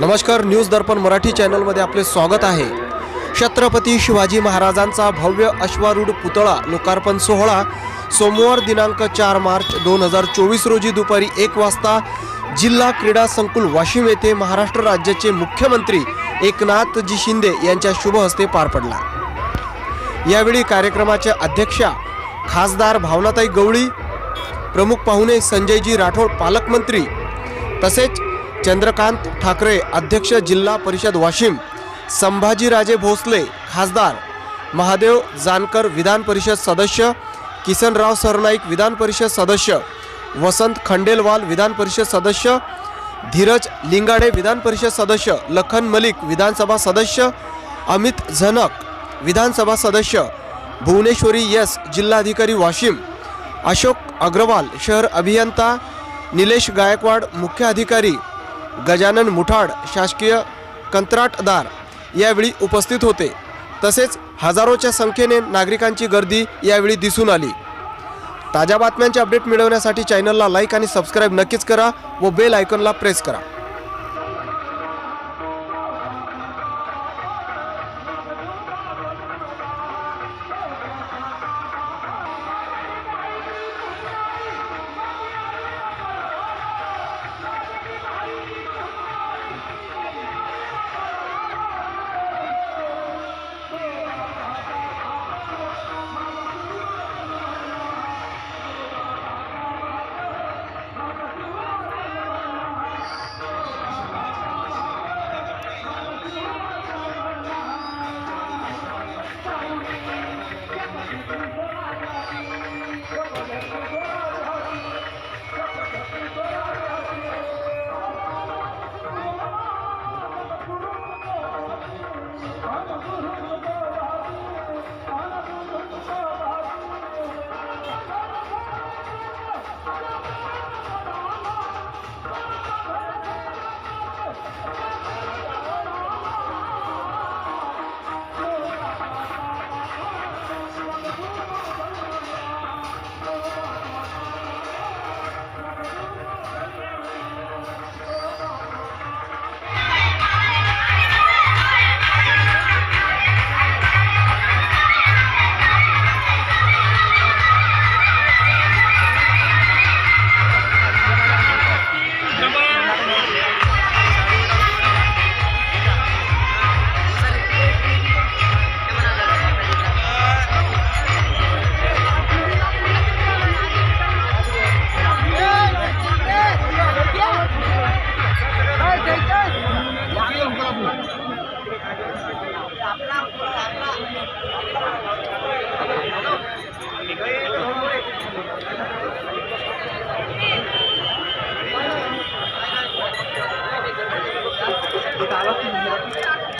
नमस्कार न्यूज दर्पण मराठी चॅनलमध्ये आपले स्वागत आहे. छत्रपती शिवाजी महाराजांचा भव्य अश्वारूढ पुतळा लोकार्पण सोहळा सोमवार दिनांक चार मार्च दोन हजार चोवीस रोजी दुपारी एक वाजता जिल्हा क्रीडा संकुल वाशिम येथे महाराष्ट्र राज्याचे मुख्यमंत्री एकनाथजी शिंदे यांच्या शुभ हस्ते पार पडला. यावेळी कार्यक्रमाच्या अध्यक्षा खासदार भावनाताई गवळी प्रमुख पाहुणे संजयजी राठोड पालकमंत्री तसेच चंद्रकांत ठाकरे अध्यक्ष जिल्हा परिषद वाशिम संभाजीराजे भोसले खासदार महादेव जानकर विधान परिषद सदस्य किसनराव सरनाईक विधान परिषद सदस्य वसंत खंडेलवाल विधान परिषद सदस्य धीरज लिंगाडे विधान परिषद सदस्य लखन मलिक विधानसभा सदस्य अमित झनक विधानसभा सदस्य भुवनेश्वरी यस जिल्हाधिकारी वाशिम अशोक अग्रवाल शहर अभियंता निलेश गायकवाड मुख्य अधिकारी गजानन मुठाड शासकीय कंत्राटदार यावेळी उपस्थित होते. तसेच हजारोच्या संख्येने नागरिकांची गर्दी यावेळी दिसून आली. ताज्या बातम्यांचे अपडेट मिळवण्यासाठी चॅनलला लाईक आणि सबस्क्राईब नक्कीच करा व बेल आयकॉनला प्रेस करा. Eu vou Kita alat ini